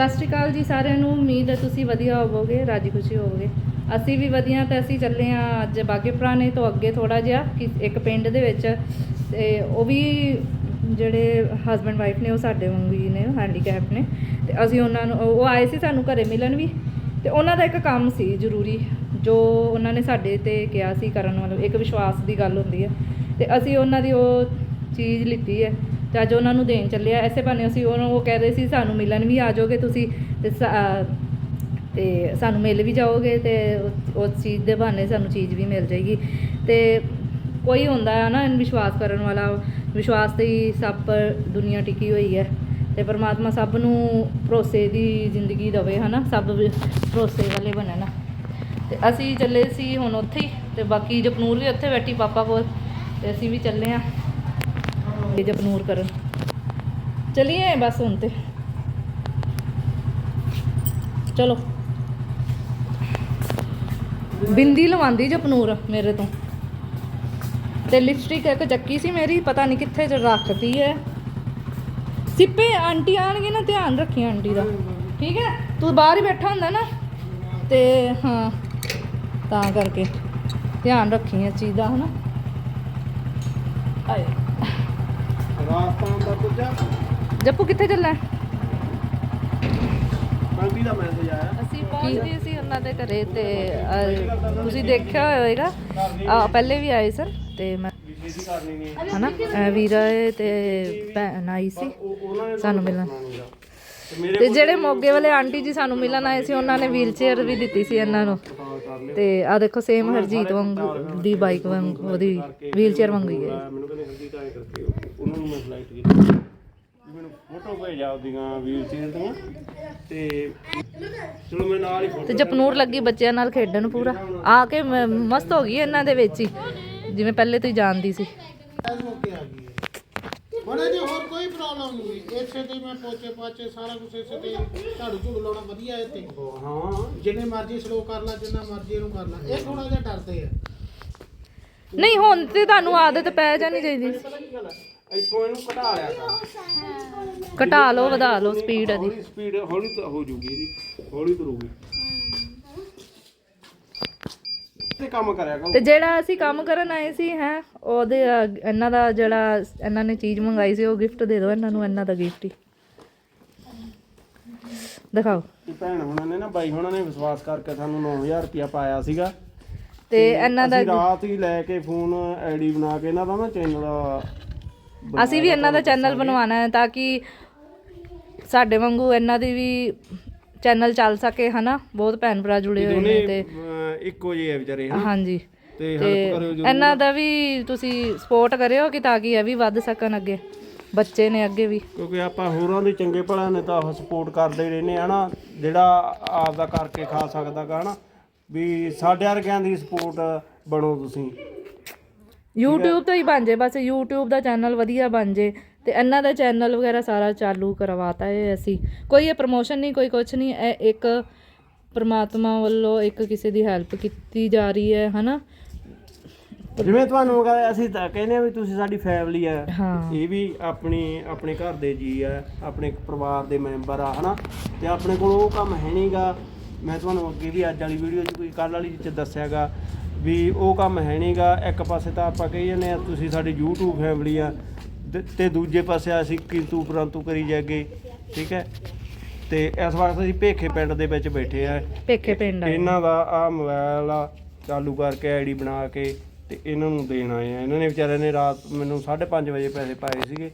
ਸਤਿ ਸ਼੍ਰੀ ਅਕਾਲ ਜੀ ਸਾਰਿਆਂ ਨੂੰ। ਉਮੀਦ ਹੈ ਤੁਸੀਂ ਵਧੀਆ ਹੋਵੋਗੇ ਰਾਜੀ ਖੁਸ਼ੀ ਹੋਵੋਗੇ। ਅਸੀਂ ਵੀ ਵਧੀਆ ਤਾਂ ਅਸੀਂ ਚੱਲੇ ਆ ਅੱਜ ਬਾਗੇ ਪੁਰਾਣੇ ਤੋਂ ਅੱਗੇ ਥੋੜਾ ਜਿਹਾ ਕਿ ਇੱਕ ਪਿੰਡ ਦੇ ਵਿੱਚ। ਤੇ ਉਹ ਵੀ ਜਿਹੜੇ ਹਸਬੰਡ ਵਾਈਫ ਨੇ, ਉਹ ਸਾਡੇ ਵਾਂਗੂ ਹੀ ਨੇ ਹੈਂਡੀਕੈਪ ਨੇ। ਤੇ ਅਸੀਂ ਉਹਨਾਂ ਨੂੰ, ਉਹ ਆਏ ਸੀ ਸਾਨੂੰ ਘਰੇ ਮਿਲਣ ਵੀ। ਤੇ ਉਹਨਾਂ ਦਾ ਇੱਕ ਕੰਮ ਸੀ ਜ਼ਰੂਰੀ, ਜੋ ਉਹਨਾਂ ਨੇ ਸਾਡੇ ਤੇ ਕਿਹਾ ਸੀ ਕਰਨ ਵਾਲਾ, ਇੱਕ ਵਿਸ਼ਵਾਸ ਦੀ ਗੱਲ ਹੁੰਦੀ ਹੈ। ਤੇ ਅਸੀਂ ਉਹਨਾਂ ਦੀ ਉਹ ਚੀਜ਼ ਲਿੱਤੀ ਹੈ। ਤੇ ਅੱਜ ਉਹਨਾਂ ਨੂੰ ਦੇਣ ਚੱਲਿਆ ਆ, ਐਸੇ ਬਹਾਨੇ ਅਸੀਂ ਉਹਨਾਂ ਉਹ ਕਹਿ ਰਹੇ ਸੀ, ਸਾਨੂੰ ਮਿਲਣ ਵੀ ਆ ਜਾਓਗੇ ਤੁਸੀਂ ਤੇ ਸਾ- ਅਹ, ਤੇ ਸਾਨੂੰ ਮਿਲ ਵੀ ਜਾਓਗੇ ਤੇ ਉਸ- ਚੀਜ਼ ਦੇ ਬਹਾਨੇ ਸਾਨੂੰ ਚੀਜ਼ ਵੀ ਮਿਲ ਜਾਏਗੀ। ਤੇ ਕੋਈ ਹੁੰਦਾ ਹੈ ਨਾ ਵਿਸ਼ਵਾਸ ਕਰਨ ਵਾਲਾ, ਵਿਸ਼ਵਾਸ ਤੇ ਹੀ ਸਭ ਦੁਨੀਆ ਟਿਕੀ ਹੋਈ ਹੈ ਤੇ ਪਰਮਾਤਮਾ ਸਭ ਨੂੰ ਭਰੋਸੇ ਦੀ ਜ਼ਿੰਦਗੀ ਦੇਵੇ, ਹਨਾ? ਸਭ ਭਰੋਸੇ ਵਾਲੇ ਬਣਨ। ਤੇ ਅਸੀਂ ਚੱਲੇ ਸੀ ਹੁਣ ਉੱਥੇ ਹੀ ਤੇ ਬਾਕੀ ਜਪਨੂਰ ਵੀ ਉੱਥੇ ਬੈਠੀ, ਪਾਪਾ ਕੋਲ ਤੇ ਅਸੀਂ ਵੀ ਚੱਲੇ ਆ ਤੇ ਜਪਨੂਰ ਕਰਨ। ਚਲਿਏ ਬਸ ਹੁਣ ਤੇ। ਚਲੋ। ਬਿੰਦੀ ਲਵਾਉਂਦੀ ਜਪਨੂਰ ਮੇਰੇ ਤੋਂ। ਤੇ ਲਿਪਸਟਿਕ ਇੱਕ ਚੱਕੀ ਸੀ ਮੇਰੀ, ਪਤਾ ਨਹੀਂ ਕਿੱਥੇ ਚ ਰੱਖਤੀ ਹੈ ਸਿੱਪੇ ਆਂਟੀ ਆਣਗੇ ਨਾ, ਧਿਆਨ ਰੱਖੀ ਆਂਟੀ ਦਾ। ਠੀਕ ਹੈ ਤੂੰ ਬਾਹਰ ਹੀ ਬੈਠਾ ਹੁੰਦਾ ਨਾ। ਤੇ ਹਾਂ, ਤਾਂ ਕਰਕੇ। ਧਿਆਨ ਰੱਖੀ ਇਸ ਚੀਜ਼ ਦਾ, ਹਨਾ? ਆਏ। ਰਾਜਸਥਾਨ ਦਾ ਦੂਜਾ। ਜੱਪੂ ਕਿੱਥੇ ਚੱਲਾ ਕੰਪੀ ਦਾ ਮੈਸੇਜ ਆਇਆ ਅਸੀਂ ਪਹੁੰਚ ਗਏ ਸੀ ਉਹਨਾਂ ਦੇ ਘਰੇ ਤੇ ਅਹ, ਤੁਸੀਂ ਦੇਖਿਆ ਹੋਵੇਗਾ ਆ ਪਹਿਲੇ ਵੀ ਆਏ ਸਰ ਤੇ ਮੈਂ ਵਿਸ਼ੇਸ਼ੀ ਕਰਨੀ ਨਹੀਂ ਹਨਾ? ਅਹ, ਵੀਰਾ ਏ ਤੇ ਭੈਣ ਆਈ ਸੀ। ਉਹ ਉਹਨਾਂ ਨੇ ਸਾਨੂੰ ਮਿਲਣ। ਤੇ ਮੇਰੇ ਤੇ ਜਿਹੜੇ ਮੋਗੇ ਵਾਲੇ ਆਂਟੀ ਜੀ ਸਾਨੂੰ ਮਿਲਣ ਆਏ ਸੀ ਉਹਨਾਂ ਨੇ ਵੀਲ ਚੇਅਰ ਵੀ ਦਿੱਤੀ ਸੀ ਇਹਨਾਂ ਨੂੰ। ਕਾਲ ਕਰ ਲਿਆ ਤੇ ਆ ਦੇਖੋ ਸੇਮ ਹਰਜੀਤ ਵਾਂਗੂ ਦੀ ਬਾਈਕ ਵਾਂਗੂ ਉਹਦੀ ਵੀਲ ਚੇਅਰ ਵਾਂਗੂ ਹੀ ਹੈ। ਮੈਨੂੰ ਕਹਿੰਦੇ ਹਲਦੀ ਤਾਂ ਐਂ ਕਰਕੇ ਉਹ- ਉਹਨਾਂ ਨੂੰ ਮੈਂ ਫਲਾਈਟ ਕੀਤੀ। ਵੀ ਮੈਨੂੰ ਫੋਟੋ ਭੇਜਾ ਉਹਦੀਆਂ ਵੀਲ ਚੇਅਰ ਦੀਆਂ ਤੇ। ਚਲੋ ਮੈਂ ਨਾਲ ਹੀ ਤੇ ਫੋਟੋ ਜਪਨੂਰ ਲੱਗੀ ਬੱਚਿਆਂ ਨਾਲ ਖੇਡਣ ਪੂਰਾ। ਆ ਕੇ ਮ- ਮਸਤ ਹੋ ਗਈ ਇਹਨਾਂ ਦੇ ਵਿੱਚ ਹੀ। ਜਿਵੇਂ ਪਹਿਲੇ ਤੋਂ ਹੀ ਜਾਣਦੀ ਸੀ। ਮੌਕੇ ਆ ਗਈ ਹੈ ਹੁਣ ਇਹਦੀ ਹੋਰ ਕੋਈ ਪ੍ਰੋਬਲਮ ਨਹੀਂ ਇਸੇ ਤੇ ਮੈਂ ਪੋਚੇ ਪਾਚੇ ਸਾਰਾ ਕੁਝ ਇਸੇ ਤੇ ਝਾੜੂ ਝੂੜੂ ਲਾਉਣਾ ਵਧੀਆ ਹੈ ਤੇ ਹਾਂ ਜਿੰਨੇ ਮਰਜ਼ੀ ਸਲੋ ਕਰ ਲਾ ਜਿੰਨਾ ਮਰਜ਼ੀ ਇਹਨੂੰ ਕਰ ਲਾ। ਇਹ ਥੋੜਾ ਜਿਹਾ ਡਰਦੇ ਆ। ਨਹੀਂ ਹੁਣ ਤੇ ਤੁਹਾਨੂੰ ਆਦਤ ਪੈ ਜਾਣੀ ਚਾਹੀਦੀ। ਪਤਾ ਕੀ ਗੱਲ ਹੈ ਇੱਥੋਂ ਇਹਨੂੰ ਘਟਾ ਲਿਆ ਕਰ ਘਟਾ ਲਓ ਵਧਾ ਲਓ ਸਪੀਡ ਇਹਦੀ। ਹੌਲੀ ਸਪੀਡ ਹੌਲੀ ਤਾਂ ਹੋ ਜੂਗੀ ਇਹਦੀ। ਹੌਲੀ ਤੁਰੂਗੀ ਤੇ ਕੰਮ ਕਰਿਆ ਕਰੋ। ਤੇ ਜਿਹੜਾ ਅਸੀਂ ਕੰਮ ਕਰਨ ਆਏ ਸੀ ਹੈ ਉਹਦੇ ਅਹ, ਇਹਨਾਂ ਦਾ ਜਿਹੜਾ ਇਹਨਾਂ ਨੇ ਚੀਜ਼ ਮੰਗਾਈ ਸੀ ਉਹ ਗਿਫਟ ਦੇ ਦਿਓ ਇਹਨਾਂ ਨੂੰ ਇਹਨਾਂ ਦਾ ਗਿਫਟ ਹੀ। ਦਿਖਾਓ। ਤੇ ਭੈਣ ਹੁਣਾਂ ਨੇ ਨਾ ਬਾਈ ਹੁਣਾਂ ਨੇ ਵਿਸ਼ਵਾਸ ਕਰਕੇ ਸਾਨੂੰ 9000 ਰੁਪਇਆ ਪਾਇਆ ਸੀਗਾ। ਤੇ ਇਹਨਾਂ ਦਾ ਅਸੀਂ ਰਾਤ ਹੀ ਲੈ ਕੇ ਫੋਨ ਆਈਡੀ ਬਣਾ ਕੇ ਇਹਨਾਂ ਦਾ ਨਾ ਚੈਨਲ ਅਸੀਂ ਵੀ ਇਹਨਾਂ ਦਾ ਚੈਨਲ ਬਣਵਾਉਣਾ ਹੈ ਤਾਂ ਕਿ ਸਾਡੇ ਵਾਂਗੂ ਇਹਨਾਂ ਦੀ ਵੀ ਚੈਨਲ ਚੱਲ ਸਕੇ ਹਨਾ? ਬਹੁਤ ਭੈਣ ਭਰਾ ਜੁੜੇ ਹੋਏ ਨੇ ਤੇ ਇੱਕੋ ਜਿਹੇ ਆ ਵਿਚਾਰੇ ਹਨਾ? ਹਾਂਜੀ। ਤੇ ਹੈਲਪ ਕਰਿਓ ਇਹਨਾਂ ਦਾ ਵੀ ਤੁਸੀਂ ਸਪੋਰਟ ਕਰਿਓ ਕਿ ਤਾਂ ਕਿ ਇਹ ਵੀ ਵੱਧ ਸਕਣ ਅੱਗੇ ਬੱਚੇ ਨੇ ਅੱਗੇ ਵੀ। ਕਿਉਂਕਿ ਆਪਾਂ ਹੋਰਾਂ ਦੇ ਚੰਗੇ ਭਲਿਆਂ ਨੇ ਤਾਂ ਉਹ ਸਪੋਰਟ ਕਰਦੇ ਹੀ ਰਹਿੰਦੇ ਆ ਹਨਾ? ਜਿਹੜਾ ਆਪ ਦਾ ਕਰਕੇ ਖਾ ਸਕਦਾ ਗਾ ਹਨਾ? ਵੀ ਸਾਡੇ ਵਰਗਿਆਂ ਦੀ ਸਪੋਰਟ ਬਣੋ ਤੁਸੀਂ। YouTube ਤੋਂ ਹੀ ਬਣ ਜੇ ਬਸ YouTube ਦਾ ਚੈਨਲ ਵਧੀਆ ਬਣ ਜੇ ਤੇ ਇਹਨਾਂ ਦਾ ਚੈਨਲ ਵਗੈਰਾ ਸਾਰਾ ਚਾਲੂ ਕਰਵਾਤਾ ਹੈ ਅਸੀਂ। ਕੋਈ ਇਹ ਪ੍ਰਮੋਸ਼ਨ ਨਹੀਂ ਕੋਈ ਕੁਝ ਨਹੀਂ ਇਹ ਇੱਕ ਪ੍ਰਮਾਤਮਾ ਵੱਲੋਂ ਇੱਕ ਕਿਸੇ ਦੀ ਹੈਲਪ ਕੀਤੀ ਜਾ ਰਹੀ ਹੈ ਹਨਾ? ਜਿਵੇਂ ਤੁਹਾਨੂੰ ਕਹਿੰਦੇ ਅਸੀਂ ਤਾਂ ਕਹਿੰਦੇ ਆ ਵੀ ਤੁਸੀਂ ਸਾਡੀ ਫੈਮਿਲੀ ਆ। ਇਹ ਵੀ ਆਪਣੀ ਆਪਣੇ ਘਰ ਦੇ ਜੀ ਆ ਆਪਣੇ ਪਰਿਵਾਰ ਦੇ ਮੈਂਬਰ ਆ ਹਨਾ? ਤੇ ਆਪਣੇ ਕੋਲ ਉਹ ਕੰਮ ਹੈ ਨਹੀਂਗਾ ਮੈਂ ਤੁਹਾਨੂੰ ਅੱਗੇ ਵੀ ਅੱਜ ਵਾਲੀ ਵੀਡੀਓ 'ਚ ਕੋਈ ਕੱਲ ਵਾਲੀ 'ਚ ਦੱਸਿਆਗਾ। ਵੀ ਉਹ ਕੰਮ ਹੈ ਨਹੀਂਗਾ ਇੱਕ ਪਾਸੇ ਤਾਂ ਆਪਾਂ ਕਹੀ ਜਾਂਦੇ ਆ ਤੁਸੀਂ ਸਾਡੀ YouTube ਫੈਮਿਲੀ ਆ ਤੇ- ਤੇ ਦੂਜੇ ਪਾਸੇ ਅਸੀਂ ਕਿੰਤੂ ਪਰੰਤੂ ਕਰੀ ਜਾਗੇ ਠੀਕ ਹੈ? ਤੇ ਇਸ ਵਾਰ ਅਸੀਂ ਭੇਖੇ ਪਿੰਡ ਦੇ ਵਿੱਚ ਬੈਠੇ ਆ। ਪੇਖੇ ਪਿੰਡ ਆਏ ਇਹਨਾਂ ਦਾ ਆ ਮੋਬਾਈਲ ਆ ਚਾਲੂ ਕਰਕੇ ਆਈਡੀ ਬਣਾ ਕੇ ਤੇ ਇਹਨਾਂ ਨੂੰ ਦੇਣ ਆਏ ਆ। ਇਹਨਾਂ ਨੇ ਵਿਚਾਰਿਆਂ ਨੇ ਰਾਤ ਮੈਨੂੰ 5:30 ਵਜੇ ਪੈਸੇ ਪਾਏ ਸੀਗੇ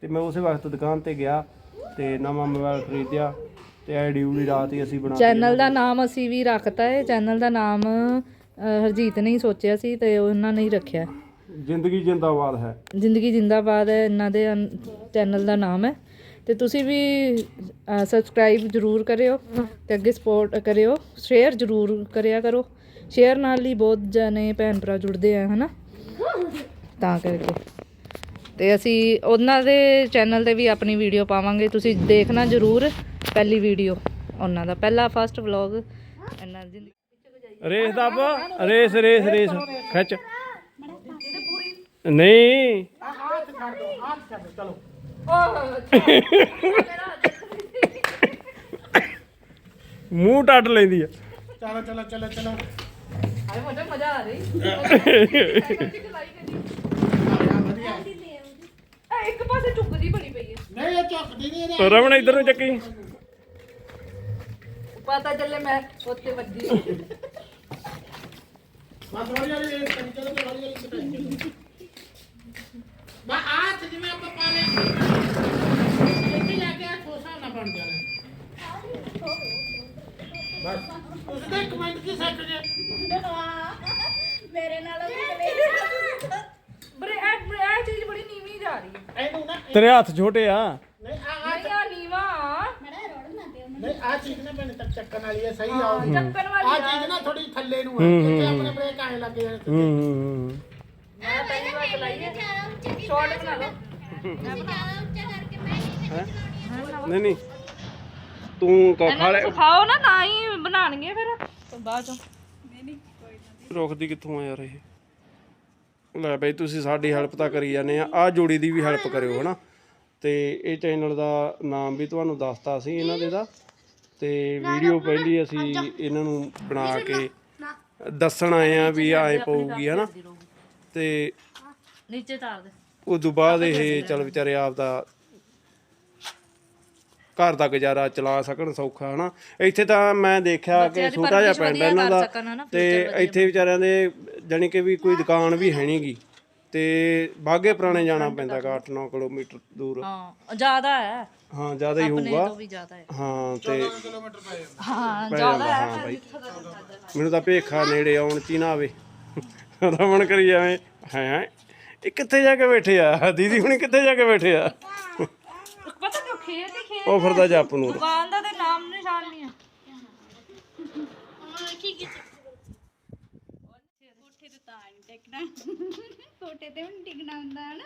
ਤੇ ਮੈਂ ਉਸੇ ਵਕਤ ਦੁਕਾਨ ਤੇ ਗਿਆ ਤੇ ਨਵਾਂ ਮੋਬਾਈਲ ਖਰੀਦਿਆ ਤੇ ਆਈਡੀ ਉਡੀ ਰਾਤ ਹੀ ਅਸੀਂ ਬਣਾ ਚੈਨਲ ਦਾ ਨਾਮ ਅਸੀਂ ਵੀ ਰੱਖਤਾ ਹੈ ਚੈਨਲ ਦਾ ਨਾਮ ਹਰਜੀਤ ਨੇ ਹੀ ਸੋਚਿਆ ਸੀ ਤੇ ਉਹਨਾਂ ਨੇ ਹੀ ਰੱਖਿਆ। ਜ਼ਿੰਦਗੀ ਜਿੰਦਾਬਾਦ ਹੈ। ਜ਼ਿੰਦਗੀ ਜਿੰਦਾਬਾਦ ਹੈ ਇਹਨਾਂ ਦੇ ਚੈਨਲ ਦਾ ਨਾਮ ਹੈ। ਤੇ ਤੁਸੀਂ ਵੀ ਸਬਸਕ੍ਰਾਈਬ ਜ਼ਰੂਰ ਕਰਿਓ ਤੇ ਅੱਗੇ ਸਪੋਰਟ ਕਰਿਓ। ਸ਼ੇਅਰ ਜ਼ਰੂਰ ਕਰਿਆ ਕਰੋ। ਸ਼ੇਅਰ ਨਾਲ ਹੀ ਬਹੁਤ ਜਣੇ ਭੈਣ ਭਰਾ ਜੁੜਦੇ ਆ ਹਨਾ? ਤਾਂ ਕਰਕੇ। ਤੇ ਅਸੀਂ ਉਹਨਾਂ ਦੇ ਚੈਨਲ ਤੇ ਵੀ ਆਪਣੀ ਵੀਡੀਓ ਪਾਵਾਂਗੇ। ਤੁਸੀਂ ਦੇਖਣਾ ਜ਼ਰੂਰ ਪਹਿਲੀ ਵੀਡੀਓ ਉਹਨਾਂ ਦਾ। ਪਹਿਲਾ ਫਸਟ ਵਲੌਗ ਇਹਨਾਂ ਦੀ। ਰੇਸ ਦੱਬ ਰੇਸ ਰੇਸ ਰੇਸ ਖਿੱਚ। ਨਹੀਂ। ਮੂੰਹ ਟੱਟ ਲੈਂਦੀ ਆ। ਚਲੋ ਚਲੋ ਚਲੋ ਚਲੋ। ਹਾਏ ਮਜ਼ਾ ਮਜ਼ਾ ਆ ਰਹੀ। ਵਧੀਆ ਇਹ ਇੱਕ ਪਾਸੇ ਝੁਕਦੀ ਬਣੀ ਪਈ ਹੈ ਨਹੀਂ ਇਹ ਝੁਕਦੀ ਨਹੀਂ ਇਹਦੇ ਰਮਣ ਇੱਧਰ ਨੂੰ ਚੱਕੀ। ਪਤਾ ਚੱਲੇ ਮੈਂ ਉੱਤੇ ਵੱਜੀ। ਬਸ ਹੌਲੀ ਹੌਲੀ ਇਹ ਕਰੀ ਚਲੋ ਤੇ ਹੌਲੀ ਹੌਲੀ ਕਟਾਈ ਮੈਂ ਆ ਤੇ ਜਿਵੇਂ ਆਪਾਂ ਪਾ ਲਿਆ ਇੱਥੇ ਜਾ ਕੇ ਠੋਸਾ ਨਾ ਬਣ ਜਾਣਾ ਬਸ। ਉਸ ਦੇ ਇੱਕ ਮਿੰਟ ਦੀ ਸੈਕਿੰਡ ਜੇ ਮੇਰੇ ਨਾਲ ਵੀ ਬਰੇ ਇਹ ਇਹ ਚੀਜ਼ ਬੜੀ ਨੀਵੀਂ ਜਾ ਰਹੀ ਹੈ। ਇਹਨੂੰ ਨਾ ਤੇਰੇ ਹੱਥ ਛੋਟੇ ਆ ਨਹੀਂ ਆ ਨੀਵਾ ਮੜਾ ਰੋੜ ਨਾ ਪਿਓ ਨਹੀਂ ਆ ਚੀਜ਼ ਨਾ ਮੈਨੂੰ ਤੱਕ ਚੱਕਣ ਵਾਲੀ ਹੈ ਸਹੀ ਹਾਂ, ਆਉਗੀ ਚੱਕਣ ਵਾਲੀ ਆ ਆ। ਚੀਜ਼ ਨਾ ਥੋੜੀ ਥੱਲੇ ਨੂੰ ਹੈ ਇੱਥੇ ਆਪਣੇ ਬ੍ਰੇਕ ਆਏ ਲੱਗੇ ਜਾਣੇ ਹੂੰ ਹੂੰ ਹੂੰ ਮੈਂ ਪਹਿਲੀ ਵਾਰ ਚਲਾਈ ਹੈ ਸ਼ਾਰਟ ਬਣਾ ਲਓ। ਜ਼ਿਆਦਾ ਉੱਚਾ ਕਰਕੇ ਮੈਂ ਨਹੀਂ ਨਹੀਂ। ਤੂੰ ਕੋ ਇਹਨਾਂ ਨੂੰ ਸਿਖਾਓ ਨਾ ਨਾ ਹੀ ਬਣਾਣਗੇ ਫਿਰ। ਬਾਅਦ ਚੋਂ। ਰੁਕਦੀ ਕਿੱਥੋਂ ਆ ਯਾਰ ਇਹ? ਲੈ ਬਈ ਤੁਸੀਂ ਸਾਡੀ ਹੈਲਪ ਤਾਂ ਕਰੀ ਜਾਂਦੇ ਆ। ਆ ਜੋੜੀ ਦੀ ਵੀ ਹੈਲਪ ਕਰਿਓ ਹਨਾ। ਤੇ ਇਹ ਚੈਨਲ ਦਾ ਨਾਮ ਵੀ ਤੁਹਾਨੂੰ ਦੱਸਤਾ ਸੀ ਇਹਨਾਂ ਦੇ ਦਾ। ਤੇ ਵੀਡੀਓ ਪਹਿਲੀ ਅਸੀਂ ਇਹਨਾਂ ਨੂੰ ਬਣਾ ਕੇ ਦੱਸਣ ਆਏ ਆ ਵੀ ਆਏ ਪਊਗੀ ਹਨਾ? ਤੇ ਨੀਚੇ ਤਾਰ ਦੇ ਉਦੋਂ ਬਾਅਦ ਇਹ ਚਲ ਵਿਚਾਰੇ ਆਪ ਦਾ ਘਰ ਦਾ ਗੁਜ਼ਾਰਾ ਚਲਾ ਸਕਣ ਸੌਖਾ ਹਨਾ? ਇੱਥੇ ਤਾਂ ਮੈਂ ਦੇਖਿਆ ਕਿ ਛੋਟਾ ਜਿਹਾ ਪਿੰਡ ਹੈ ਇਹਨਾਂ ਦਾ ਤੇ ਇੱਥੇ ਵਿਚਾਰਿਆਂ ਦੇ ਜਾਣੀ ਕਿ ਵੀ ਕੋਈ ਦੁਕਾਨ ਵੀ ਹੈ ਨਹੀਂਗੀ ਤੇ ਬਾਗੇ ਪੁਰਾਣੇ ਜਾਣਾ ਪੈਂਦਾ ਗਾ 8-9 ਕਿਲੋਮੀਟਰ ਦੂਰ। ਹਾਂ ਜ਼ਿਆਦਾ ਹੈ। ਹਾਂ ਜ਼ਿਆਦਾ ਹੀ ਹੋਊਗਾ। ਵੀ ਜ਼ਿਆਦਾ ਹੈ। ਹਾਂ ਤੇ ਹਾਂ ਪੈ ਜਾਂਦਾ ਹਾਂ। ਬਾਈ। ਮੈਨੂੰ ਤਾਂ ਭੇਖਾ ਨੇੜੇ ਆਉਣ ਚ ਹੀ ਨਾ ਆਵੇ। ਰਮਣ ਕਰੀ ਜਾਵੇਂ ਹੈ ਇਹ ਕਿੱਥੇ ਜਾ ਕੇ ਬੈਠੇ ਆ? ਦੀਦੀ ਹੁਣੀ ਕਿੱਥੇ ਜਾ ਕੇ ਬੈਠੇ ਆ? ਪਤਾ ਕਿਉਂ ਖੇਤ ਹੀ ਖੇਤ ਉਹ ਫਿਰਦਾ ਜੱਪ ਨੂੰ। ਦੁਕਾਨ ਦਾ ਤੇ ਨਾਮ ਨਿਸ਼ਾਨ ਨਹੀਂ ਹੈ ਕੋਠੇ ਤੇ ਤਾਂ ਨਹੀਂ ਟਿਕਣਾ। ਕੋਠੇ ਤੇ ਵੀ ਨਹੀਂ ਟਿਕਣਾ ਹੁੰਦਾ ਹਨਾ।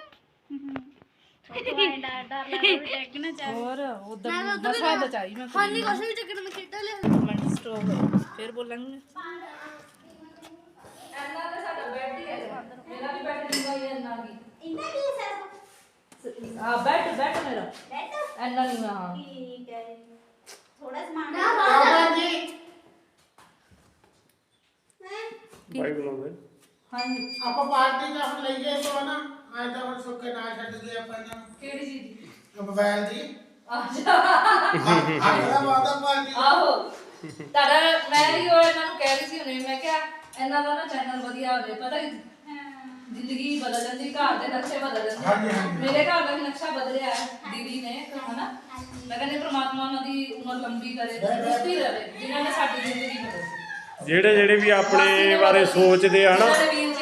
ਡਰ ਡਰ ਲੱਗਦਾ ਟਿਕਣਾ ਚਾਹੀਦਾ ਹੋਰ ਉਧਰ ਮਸਾ ਬਚਾਈ ਮੈਂ ਹਾਲੀ ਕੁਛ ਵੀ ਟਿਕਣ ਮੈਂ ਖੇਡਾਂ ਲਿਆ ਮਿੰਟ ਸਟਾਪ ਫਿਰ ਬੋਲਾਂਗੇ ਐਨਾ ਤਾਂ ਸਾਡਾ ਬੈੱਡ ਹੀ ਹੈ ਮੇਰਾ ਵੀ ਬੈੱਡ ਨਹੀਂ ਹੋਈ। ਐਨਾ ਕੀ ਇੰਨਾ ਕੀ ਸਰ ਆ ਬੈੱਡ ਬੈੱਡ ਮੇਰਾ। ਬੈਠੋ ਐਨਾ ਨਹੀਂ ਹਾਂ ਠੀਕ ਹੈ। ਥੋੜਾ ਸਮਾਨ ਆਵਾਂ ਜੀ। ਬਾਈ ਬੁਲਾਉਂਦੇ। ਹਾਂਜੀ ਆਪਾਂ ਪਾਰਟੀ ਦਾ ਹੁਣ ਲਈਏ ਤੋਂ ਨਾ ਅੱਜ ਤਾਂ ਹੁਣ ਸੁੱਕੇ ਨਾ ਛੱਡ ਗਏ ਆਪਾਂ ਨੂੰ। ਕਿਹੜੀ ਚੀਜ਼ ਮੋਬਾਈਲ ਦੀ। ਅੱਛਾ। ਅਗਲਾ ਵਾਦਾ ਪਾਰਟੀ ਆਹੋ। ਤੁਹਾਡਾ ਮੈਂ ਹੀ ਉਹ ਇਹਨਾਂ ਨੂੰ ਕਹਿ ਰਹੀ ਸੀ ਹੁਣੇ ਮੈਂ ਕਿਹਾ ਇਹਨਾਂ ਦਾ ਨਾ ਚੈਨਲ ਵਧੀਆ ਹੋਵੇ ਪਤਾ ਕੀ? ਜ਼ਿੰਦਗੀ ਬਦਲ ਜਾਂਦੀ ਘਰ ਦੇ ਨਕਸ਼ੇ ਬਦਲ ਹਾਂਜੀ, ਜਾਂਦੇ। ਹਾਂਜੀ। ਮੇਰੇ ਘਰ ਦਾ ਵੀ ਨਕਸ਼ਾ ਬਦਲਿਆ ਹੈ ਦੀਦੀ ਨੇ ਹਨਾ? ਮੈਂ ਕਹਿੰਦੀ ਪ੍ਰਮਾਤਮਾ ਉਹਨਾਂ ਦੀ ਉਮਰ ਲੰਬੀ ਕਰੇ ਤੰਦਰੁਸਤੀ ਰਵੇ ਜਿਨ੍ਹਾਂ ਨੇ ਸਾਡੀ ਜ਼ਿੰਦਗੀ ਬਦਲੀ ਜਿਹੜੇ ਜਿਹੜੇ ਵੀ ਆਪਣੇ ਬਾਰੇ ਸੋਚਦੇ ਆ ਨਾ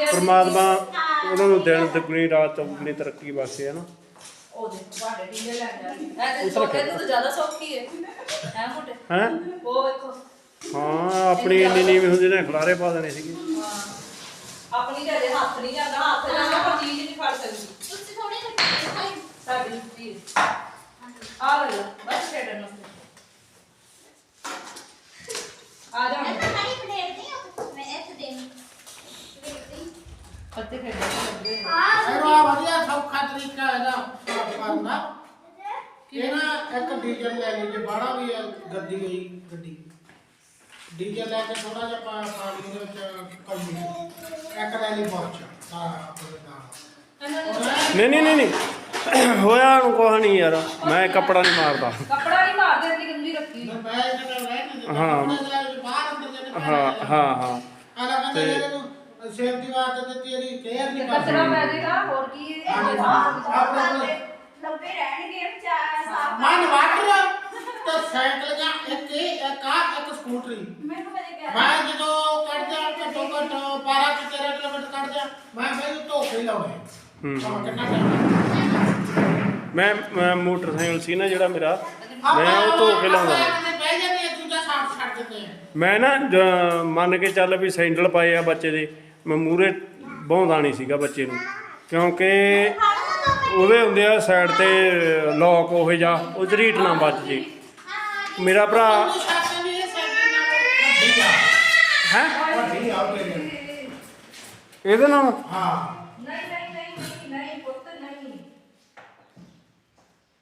ਪ੍ਰਮਾਤਮਾ ਉਹਨਾਂ ਨੂੰ ਦਿਨ ਦੁਗਣੀ ਰਾਤ ਚੌਗੁਣੀ ਤਰੱਕੀ ਬਖਸ਼ੇ ਹਨਾ ਉਹ ਦੇ ਤੁਹਾਡੇ ਟੀਲੇ ਲੈ ਜਾ ਇਹ ਤੇ ਛੋਟੇ ਨੂੰ ਤਾਂ ਜ਼ਿਆਦਾ ਸੌਖੀ ਹੈ। ਹੈ ਮੋਟੇ ਹੈ? ਉਹ ਵੇਖੋ ਹਾਂ ਆਪਣੀ ਇੰਨੀ ਨੀਵੀਂ ਹੁੰਦੀ ਨੇ ਖਲਾਰੇ ਪਾ ਦੇਣੇ ਸੀਗੇ। ਹਾਂ। ਆਪਣੀ ਤਾਂ ਹੱਥ ਨਹੀਂ ਜਾਂਦਾ ਹੱਥ ਜਾਂਦਾ ਪਰ ਚੀਜ਼ ਨਹੀਂ ਫੜ ਸਕਦੀ। ਤੁਸੀਂ ਥੋੜੇ ਖੱਟੇ ਸਾਡੀ ਚੀਜ਼ ਆ ਲੈ ਬਸ ਛੱਡਣ ਨੂੰ ਆ ਜਾ ਮੈਂ ਤਾਂ ਖਾਲੀ ਪਲੇਟ ਨਹੀਂ ਆ ਮੈਂ ਇੱਥੇ ਦੇਣੀ ਪੱਤੇ ਖੇਡਦੇ ਕਰਦੇ ਇਹਨੂੰ ਆ ਵਧੀਆ। ਸੌਖਾ ਤਰੀਕਾ ਇਹਦਾ। ਸਾਫ਼ ਕਰਨ। ਦਾ ਇਹ ਨਾ ਇੱਕ ਡੀਜ਼ਲ ਲੈ ਲਈਏ ਬਾੜਾ ਵੀ ਹੈ ਗੱਡੀ ਗਈ ਗੱਡੀ। ਡੀਜ਼ਲ ਲੈ ਕੇ ਥੋੜਾ ਜਿਹਾ ਪਾ ਪਾਣੀ ਦੇ ਵਿੱਚ ਕੌਲੀ ਇੱਕ ਲੈ ਲਈ ਬਹੁਤ ਸਾਰਾ ਆਪਣੇ ਨਾਲ। ਨਹੀਂ ਨਹੀਂ ਨਹੀਂ ਨਹੀਂ। ਹੋਇਆ ਨੂੰ ਕੁਛ ਨਹੀਂ ਯਾਰ। ਮੈਂ ਕੱਪੜਾ ਨਹੀਂ ਮਾਰਦਾ। ਕੱਪੜਾ ਨਹੀਂ ਮਾਰਦੇ ਇੰਨੀ ਗੰਦੀ ਰੱਖੀ। ਮੈਂ ਮੈਂ ਇਹਨਾਂ ਨੂੰ ਰਹਿ ਨਹੀਂ ਦਿੱਤਾ ਹਾਂ। ਉਹਨਾਂ ਦੇ ਲੈ ਕੇ ਬਾਹਰ ਅੰਦਰ ਜਾਂਦੇ ਹਾਂ ਹਾਂ ਹਾਂ। ਆਲਾ ਕਹਿੰਦੇ ਇਹਨੂੰ ਸੇਫ ਦੀ ਬਾਤ ਤੇ ਤੇਰੀ ਕੇਅਰ ਨਹੀਂ ਕਚਰਾ ਕਰਦੀ। ਪੈ ਜਾਏਗਾ ਹੋਰ ਕੀ ਹੈ ਆਪਣੇ ਲੱਭੇ ਰਹਿਣਗੇ ਵਿਚਾਰ ਸਾਫ਼ ਮਨ ਵਾਟਰ ਤੇ ਸਾਈਕਲ ਜਾਂ ਇੱਕ ਇਹ ਇੱਕ ਆ ਇੱਕ ਸਕੂਟਰੀ। ਮੈਨੂੰ ਮੇਰੇ ਕਹਿ ਮੈਂ ਜਦੋਂ ਕੱਢ ਜਾ ਘੱਟੋ ਘੱਟ 12 ਤੋਂ 13 ਕਿਲੋਮੀਟਰ ਕੱਢ ਜਾ ਮੈਂ ਮੈਨੂੰ ਧੋਖੇ ਹੀ ਲਾਉਣੇ ਹੂੰ। ਹਾਂ ਕਿੰਨਾ ਮੈਂ ਮੈਂ ਮੋਟਰਸਾਈਕਲ ਸੀ ਨਾ ਜਿਹੜਾ ਮੇਰਾ ਮੈਂ ਉਹ ਧੋ ਕੇ ਲਾਉਂਦਾ ਬਹਿ ਜਾਂਦੇ ਆ ਦੂਜਾ ਸਾਫ਼ ਛੱਡ ਦਿੰਦੇ ਆ। ਮੈਂ ਨਾ ਜ- ਮੰਨ ਕੇ ਚੱਲ ਵੀ ਸੈਂਡਲ ਪਾਏ ਆ ਬੱਚੇ ਦੇ। ਮੈਂ ਮੂਰੇ ਬਹੁੰਦਾ ਨਹੀਂ ਸੀਗਾ ਬੱਚੇ ਨੂੰ, ਕਿਉਂਕਿ ਉਹਦੇ ਹੁੰਦੇ ਆ ਸਾਈਡ ਤੇ ਲੋਕ ਉਹ ਜਾ ਉਹ ਝਰੀਟ ਨਾ ਵੱਜ ਜੇ। ਮੇਰਾ ਭਰਾ ਹੈ? ਇਹਦੇ ਨਾਲ?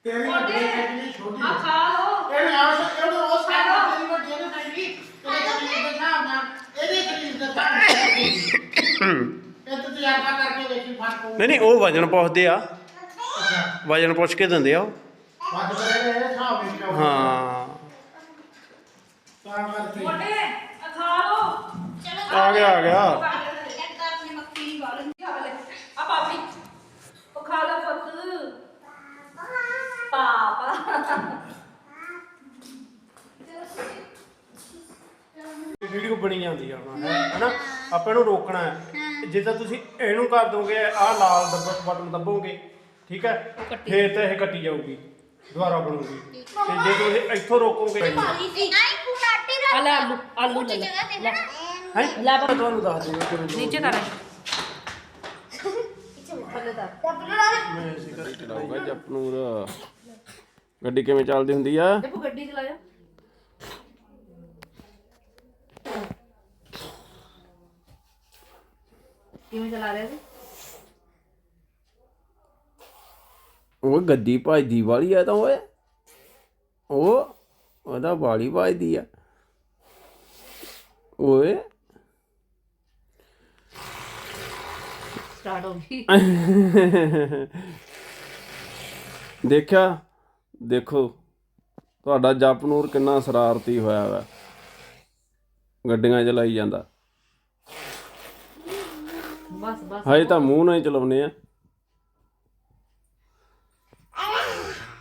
ਤੇਰੀ ਵੱਡੀ ਛੋਟੀ ਆ ਖਾ ਲੋ ਇਹ ਨਾਲ ਸੇ ਉਹ ਸਾਰਾ ਤੇਰੀ ਵੱਡੀ ਨੇ ਤੇਰੀ ਤੇਰੀ ਦੇ ਸਾਹਮਣੇ ਇਹਦੇ ਸਰੀਰ ਦੇ ਸਾਹਮਣੇ ਨਾ ਨਹੀਂ ਨਹੀਂ ਉਹ ਵਜਨ ਪੁੱਛਦੇ ਆ। ਵਜਨ ਪੁੱਛ ਕੇ ਦਿੰਦੇ ਆ ਉਹ। ਵੱਧ ਕਰੇ ਨੇ ਇਹ ਹਿਸਾਬ ਵਿੱਚ ਆਉਂਦਾ। ਹਾਂ। ਤਾਂ ਕਰਕੇ। ਚਲੋ ਆ ਗਿਆ ਆ ਗਿਆ। ਇੱਕ ਤਾਂ ਆਪਣੀ ਮੱਖੀ ਨਹੀਂ ਬਾਲ ਆ ਪਾਪੀ ਉਹ ਖਾ ਲਾ ਪੁੱਤ। ਪਾਪਾ। ਵੀਡੀਓ ਬਣੀ ਜਾਂਦੀ ਆ ਹੁਣ ਹੈਨਾ ਆਪਾਂ ਇਹਨੂੰ ਰੋਕਣਾ ਹੈ। ਜੇ ਤਾਂ ਤੁਸੀਂ ਇਹਨੂੰ ਕਰ ਦੋਗੇ ਆਹ ਲਾਲ ਬਟਨ ਦੱਬੋਗੇ ਠੀਕ ਹੈ? ਫੇਰ ਤਾਂ ਇਹ ਕੱਟੀ ਜਾਊਗੀ ਦੁਬਾਰਾ ਬਣੂਗੀ। ਤੇ ਜੇ ਤੁਸੀਂ ਇੱਥੋਂ ਰੋਕੋਗੇ ਆਈ ਫੁਟਾਟੀ ਦਾ ਆ ਲੈ ਆਲੂ ਆਲੂ ਲੈ ਲੈ। ਜਗ੍ਹਾ ਤੇ ਲੈ। ਨਾ। ਹੈ? ਲੈ ਪਾਪਾ ਤੁਹਾਨੂੰ ਦੱਸ ਦੂੰਗਾ ਕਿਵੇਂ ਨੀਚੇ ਕਰ। ਮੈਂ ਇਸੇ ਕਰਕੇ ਚਲਾਊਗਾ ਜਪਨੂਰ। ਗੱਡੀ ਕਿਵੇਂ ਚੱਲਦੀ ਹੁੰਦੀ ਆ? ਦੇਖੋ ਗੱਡੀ ਚਲਾਇਆ ਕਿਵੇਂ ਚਲਾ ਰਿਹਾ ਸੀ? ਉਹ ਗੱਡੀ ਭਜਦੀ ਵਾਲੀ ਆ ਤਾਂ ਓਏ। ਉਹ ਉਹਦਾ ਵਾਲੀ ਭਜਦੀ ਆ। ਓਏ। ਸਟਾਰਟ ਹੋ ਗਈ। ਦੇਖਿਆ? ਦੇਖੋ। ਤੁਹਾਡਾ ਜਪਨੂਰ ਕਿੰਨਾ ਸ਼ਰਾਰਤੀ ਹੋਇਆ ਵਾ। ਗੱਡੀਆਂ ਚਲਾਈ ਜਾਂਦਾ। ਬਸ ਬਸ ਹਜੇ ਤਾਂ ਮੂੰਹ ਨਾਲ ਹੀ ਚਲਾਉਨੇ ਆ।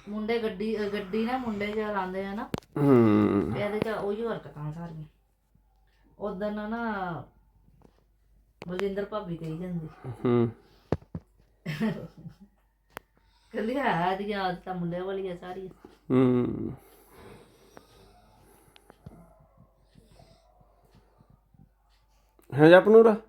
ਮੁੰਡੇ ਗੱਡੀ ਅ, ਗੱਡੀ ਨਾ ਮੁੰਡੇ ਚਲਾਉਂਦੇ ਆ ਨਾ ਹੂੰ। ਤੇ ਇਹਦੇ ਚ ਉਹੀ ਹਰਕਤਾਂ ਸਾਰੀਆਂ। ਉਦੋਂ ਨਾ ਬਲਜਿੰਦਰ ਭਾਬੀ ਕਹੀ ਜਾਂਦੀ। ਹੂੰ। ਕਹਿੰਦੀ ਹੈ ਇਹਦੀਆਂ ਆਦਤਾਂ ਮੁੰਡਿਆਂ ਵਾਲੀਆਂ ਸਾਰੀਆਂ। ਹੂੰ। ਹੈ ਜਪਨੂਰ?